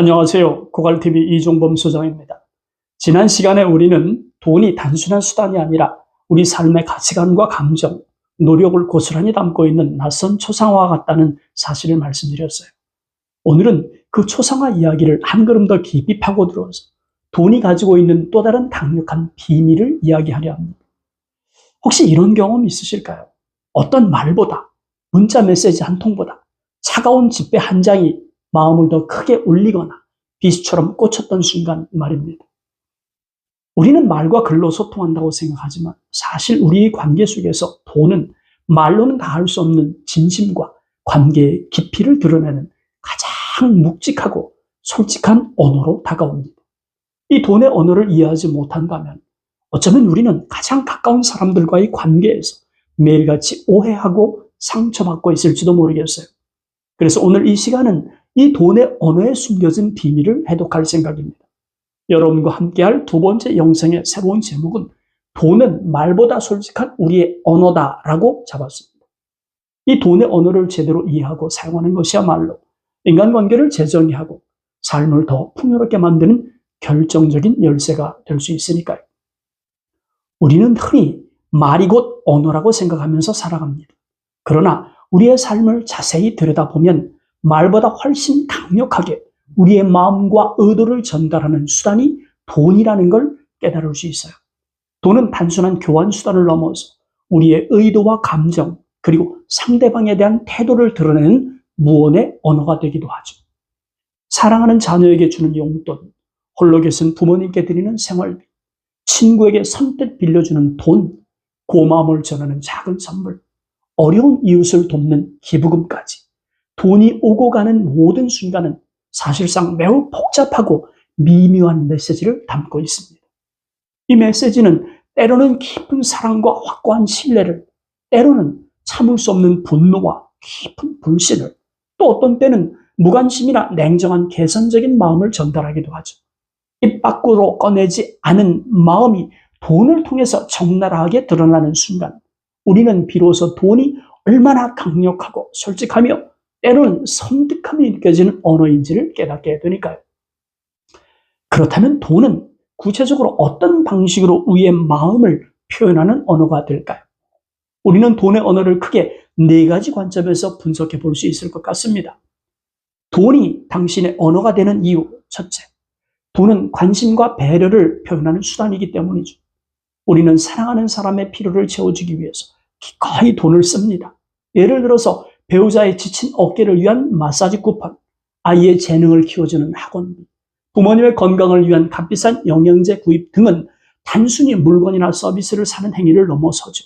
안녕하세요. 고갈TV 이종범 소장입니다. 지난 시간에 우리는 돈이 단순한 수단이 아니라 우리 삶의 가치관과 감정, 노력을 고스란히 담고 있는 낯선 초상화와 같다는 사실을 말씀드렸어요. 오늘은 그 초상화 이야기를 한 걸음 더 깊이 파고들어서 돈이 가지고 있는 또 다른 강력한 비밀을 이야기하려 합니다. 혹시 이런 경험 있으실까요? 어떤 말보다, 문자 메시지 한 통보다 차가운 집회 한 장이 마음을 더 크게 울리거나 빛처럼 꽂혔던 순간 말입니다. 우리는 말과 글로 소통한다고 생각하지만 사실 우리의 관계 속에서 돈은 말로는 다 할 수 없는 진심과 관계의 깊이를 드러내는 가장 묵직하고 솔직한 언어로 다가옵니다. 이 돈의 언어를 이해하지 못한다면 어쩌면 우리는 가장 가까운 사람들과의 관계에서 매일같이 오해하고 상처받고 있을지도 모르겠어요. 그래서 오늘 이 시간은 이 돈의 언어에 숨겨진 비밀을 해독할 생각입니다. 여러분과 함께할 두 번째 영상의 새로운 제목은 돈은 말보다 솔직한 우리의 언어다라고 잡았습니다. 이 돈의 언어를 제대로 이해하고 사용하는 것이야말로 인간관계를 재정의하고 삶을 더 풍요롭게 만드는 결정적인 열쇠가 될 수 있으니까요. 우리는 흔히 말이 곧 언어라고 생각하면서 살아갑니다. 그러나 우리의 삶을 자세히 들여다보면 말보다 훨씬 강력하게 우리의 마음과 의도를 전달하는 수단이 돈이라는 걸 깨달을 수 있어요. 돈은 단순한 교환 수단을 넘어서 우리의 의도와 감정, 그리고 상대방에 대한 태도를 드러내는 무언의 언어가 되기도 하죠. 사랑하는 자녀에게 주는 용돈, 홀로 계신 부모님께 드리는 생활비, 친구에게 선뜻 빌려주는 돈, 고마움을 전하는 작은 선물, 어려운 이웃을 돕는 기부금까지 돈이 오고 가는 모든 순간은 사실상 매우 복잡하고 미묘한 메시지를 담고 있습니다. 이 메시지는 때로는 깊은 사랑과 확고한 신뢰를, 때로는 참을 수 없는 분노와 깊은 불신을, 또 어떤 때는 무관심이나 냉정한 개선적인 마음을 전달하기도 하죠. 입 밖으로 꺼내지 않은 마음이 돈을 통해서 적나라하게 드러나는 순간, 우리는 비로소 돈이 얼마나 강력하고 솔직하며 때로는 섬뜩함이 느껴지는 언어인지를 깨닫게 되니까요. 그렇다면 돈은 구체적으로 어떤 방식으로 우리의 마음을 표현하는 언어가 될까요? 우리는 돈의 언어를 크게 네 가지 관점에서 분석해 볼 수 있을 것 같습니다. 돈이 당신의 언어가 되는 이유, 첫째. 돈은 관심과 배려를 표현하는 수단이기 때문이죠. 우리는 사랑하는 사람의 필요를 채워주기 위해서 기꺼이 돈을 씁니다. 예를 들어서 배우자의 지친 어깨를 위한 마사지 쿠폰, 아이의 재능을 키워주는 학원비, 부모님의 건강을 위한 값비싼 영양제 구입 등은 단순히 물건이나 서비스를 사는 행위를 넘어서죠.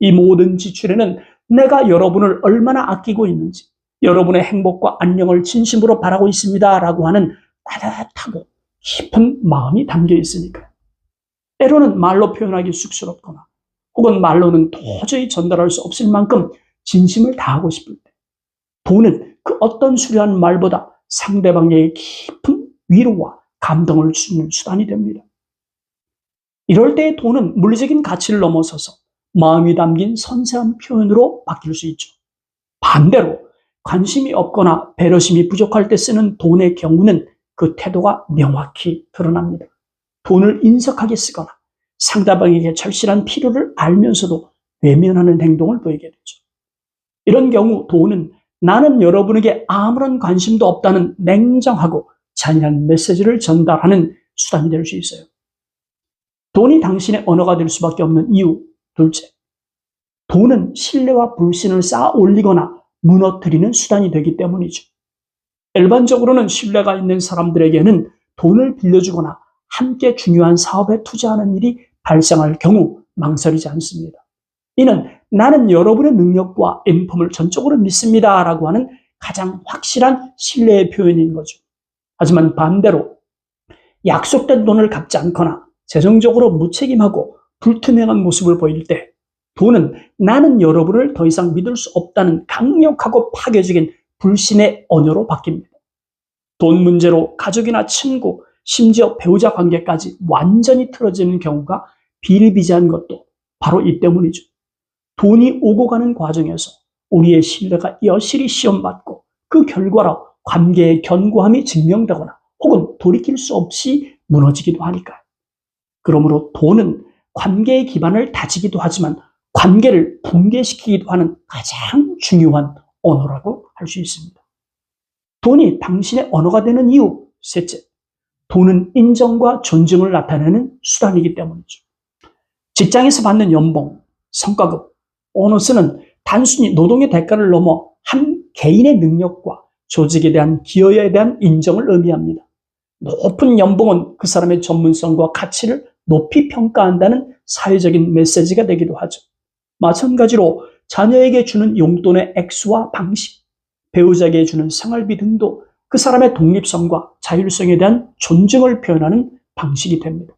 이 모든 지출에는 내가 여러분을 얼마나 아끼고 있는지, 여러분의 행복과 안녕을 진심으로 바라고 있습니다. 라고 하는 따뜻하고 깊은 마음이 담겨 있으니까요. 때로는 말로 표현하기 쑥스럽거나 혹은 말로는 도저히 전달할 수 없을 만큼 진심을 다하고 싶을 때 돈은 그 어떤 수려한 말보다 상대방에게 깊은 위로와 감동을 주는 수단이 됩니다. 이럴 때 돈은 물리적인 가치를 넘어서서 마음이 담긴 선세한 표현으로 바뀔 수 있죠. 반대로 관심이 없거나 배려심이 부족할 때 쓰는 돈의 경우는 그 태도가 명확히 드러납니다. 돈을 인색하게 쓰거나 상대방에게 절실한 필요를 알면서도 외면하는 행동을 보이게 되죠. 이런 경우 돈은 나는 여러분에게 아무런 관심도 없다는 냉정하고 잔인한 메시지를 전달하는 수단이 될 수 있어요. 돈이 당신의 언어가 될 수밖에 없는 이유, 둘째. 돈은 신뢰와 불신을 쌓아 올리거나 무너뜨리는 수단이 되기 때문이죠. 일반적으로는 신뢰가 있는 사람들에게는 돈을 빌려주거나 함께 중요한 사업에 투자하는 일이 발생할 경우 망설이지 않습니다. 이는 나는 여러분의 능력과 인품을 전적으로 믿습니다. 라고 하는 가장 확실한 신뢰의 표현인 거죠. 하지만 반대로 약속된 돈을 갚지 않거나 재정적으로 무책임하고 불투명한 모습을 보일 때 돈은 나는 여러분을 더 이상 믿을 수 없다는 강력하고 파괴적인 불신의 언어로 바뀝니다. 돈 문제로 가족이나 친구, 심지어 배우자 관계까지 완전히 틀어지는 경우가 비일비재한 것도 바로 이 때문이죠. 돈이 오고 가는 과정에서 우리의 신뢰가 여실히 시험받고 그 결과로 관계의 견고함이 증명되거나 혹은 돌이킬 수 없이 무너지기도 하니까요. 그러므로 돈은 관계의 기반을 다지기도 하지만 관계를 붕괴시키기도 하는 가장 중요한 언어라고 할 수 있습니다. 돈이 당신의 언어가 되는 이유, 셋째, 돈은 인정과 존중을 나타내는 수단이기 때문이죠. 직장에서 받는 연봉, 성과급, 보너스는 단순히 노동의 대가를 넘어 한 개인의 능력과 조직에 대한 기여에 대한 인정을 의미합니다. 높은 연봉은 그 사람의 전문성과 가치를 높이 평가한다는 사회적인 메시지가 되기도 하죠. 마찬가지로 자녀에게 주는 용돈의 액수와 방식, 배우자에게 주는 생활비 등도 그 사람의 독립성과 자율성에 대한 존중을 표현하는 방식이 됩니다.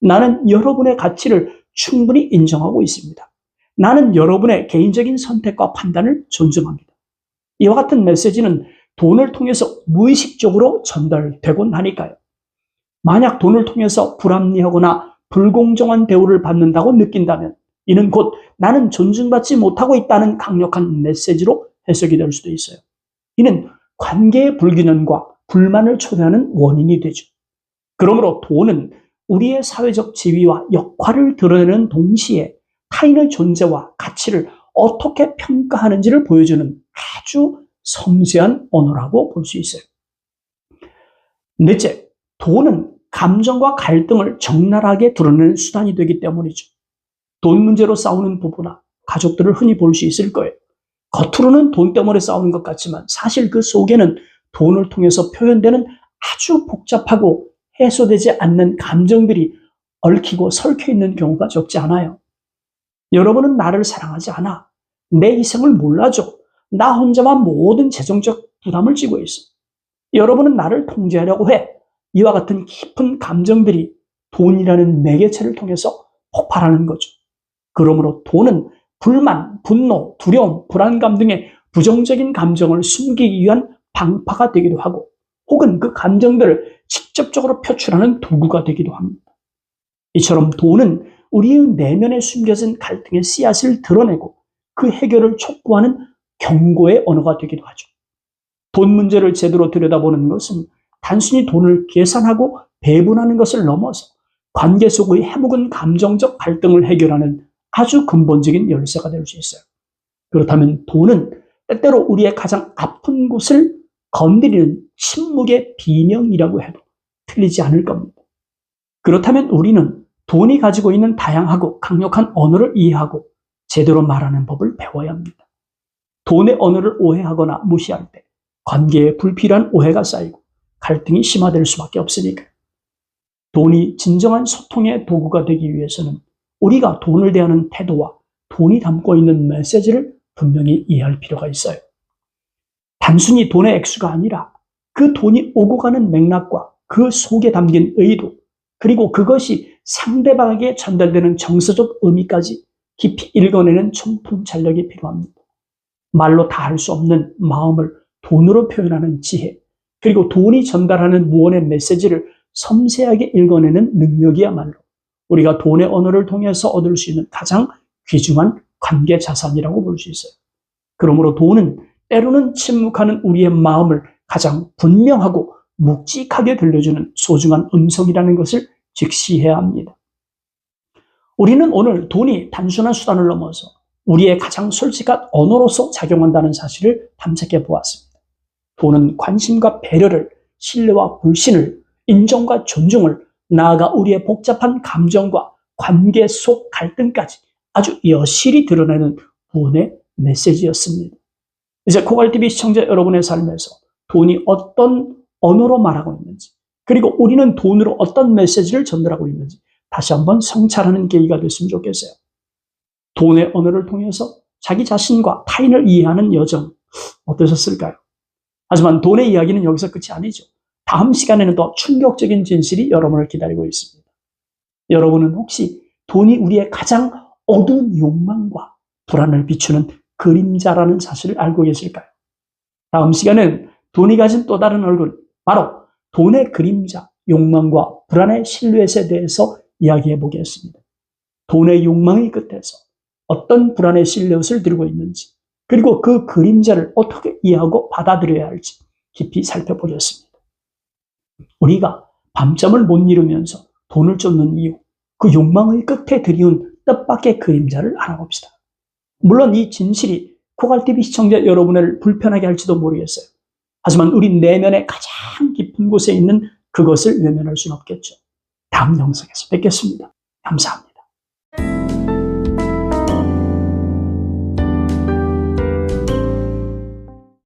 나는 여러분의 가치를 충분히 인정하고 있습니다. 나는 여러분의 개인적인 선택과 판단을 존중합니다. 이와 같은 메시지는 돈을 통해서 무의식적으로 전달되곤 하니까요. 만약 돈을 통해서 불합리하거나 불공정한 대우를 받는다고 느낀다면 이는 곧 나는 존중받지 못하고 있다는 강력한 메시지로 해석이 될 수도 있어요. 이는 관계의 불균형과 불만을 초래하는 원인이 되죠. 그러므로 돈은 우리의 사회적 지위와 역할을 드러내는 동시에 타인의 존재와 가치를 어떻게 평가하는지를 보여주는 아주 섬세한 언어라고 볼 수 있어요. 넷째, 돈은 감정과 갈등을 적나라하게 드러내는 수단이 되기 때문이죠. 돈 문제로 싸우는 부부나 가족들을 흔히 볼 수 있을 거예요. 겉으로는 돈 때문에 싸우는 것 같지만 사실 그 속에는 돈을 통해서 표현되는 아주 복잡하고 해소되지 않는 감정들이 얽히고 설켜 있는 경우가 적지 않아요. 여러분은 나를 사랑하지 않아. 내 이성을 몰라줘. 나 혼자만 모든 재정적 부담을 지고 있어. 여러분은 나를 통제하려고 해. 이와 같은 깊은 감정들이 돈이라는 매개체를 통해서 폭발하는 거죠. 그러므로 돈은 불만, 분노, 두려움, 불안감 등의 부정적인 감정을 숨기기 위한 방파가 되기도 하고 혹은 그 감정들을 직접적으로 표출하는 도구가 되기도 합니다. 이처럼 돈은 우리의 내면에 숨겨진 갈등의 씨앗을 드러내고 그 해결을 촉구하는 경고의 언어가 되기도 하죠. 돈 문제를 제대로 들여다보는 것은 단순히 돈을 계산하고 배분하는 것을 넘어서 관계 속의 해묵은 감정적 갈등을 해결하는 아주 근본적인 열쇠가 될 수 있어요. 그렇다면 돈은 때때로 우리의 가장 아픈 곳을 건드리는 침묵의 비명이라고 해도 틀리지 않을 겁니다. 그렇다면 우리는 돈이 가지고 있는 다양하고 강력한 언어를 이해하고 제대로 말하는 법을 배워야 합니다. 돈의 언어를 오해하거나 무시할 때 관계에 불필요한 오해가 쌓이고 갈등이 심화될 수밖에 없으니까. 돈이 진정한 소통의 도구가 되기 위해서는 우리가 돈을 대하는 태도와 돈이 담고 있는 메시지를 분명히 이해할 필요가 있어요. 단순히 돈의 액수가 아니라 그 돈이 오고 가는 맥락과 그 속에 담긴 의도, 그리고 그것이 상대방에게 전달되는 정서적 의미까지 깊이 읽어내는 총통찰력이 필요합니다. 말로 다 할 수 없는 마음을 돈으로 표현하는 지혜, 그리고 돈이 전달하는 무언의 메시지를 섬세하게 읽어내는 능력이야말로 우리가 돈의 언어를 통해서 얻을 수 있는 가장 귀중한 관계 자산이라고 볼 수 있어요. 그러므로 돈은 때로는 침묵하는 우리의 마음을 가장 분명하고 묵직하게 들려주는 소중한 음성이라는 것을 직시해야 합니다. 우리는 오늘 돈이 단순한 수단을 넘어서 우리의 가장 솔직한 언어로서 작용한다는 사실을 탐색해 보았습니다. 돈은 관심과 배려를, 신뢰와 불신을, 인정과 존중을, 나아가 우리의 복잡한 감정과 관계 속 갈등까지 아주 여실히 드러내는 구원의 메시지였습니다. 이제 코갈TV 시청자 여러분의 삶에서 돈이 어떤 언어로 말하고 있는지, 그리고 우리는 돈으로 어떤 메시지를 전달하고 있는지 다시 한번 성찰하는 계기가 됐으면 좋겠어요. 돈의 언어를 통해서 자기 자신과 타인을 이해하는 여정 어떠셨을까요? 하지만 돈의 이야기는 여기서 끝이 아니죠. 다음 시간에는 더 충격적인 진실이 여러분을 기다리고 있습니다. 여러분은 혹시 돈이 우리의 가장 어두운 욕망과 불안을 비추는 그림자라는 사실을 알고 계실까요? 다음 시간은 돈이 가진 또 다른 얼굴, 바로 돈의 그림자, 욕망과 불안의 실루엣에 대해서 이야기해 보겠습니다. 돈의 욕망의 끝에서 어떤 불안의 실루엣을 들고 있는지, 그리고 그 그림자를 어떻게 이해하고 받아들여야 할지 깊이 살펴보겠습니다. 우리가 밤잠을 못 이루면서 돈을 쫓는 이유, 그 욕망의 끝에 들이운 뜻밖의 그림자를 알아봅시다. 물론 이 진실이 코갈TV 시청자 여러분을 불편하게 할지도 모르겠어요. 하지만 우리 내면의 가장 깊은 곳에 있는 그것을 외면할 수는 없겠죠. 다음 영상에서 뵙겠습니다. 감사합니다.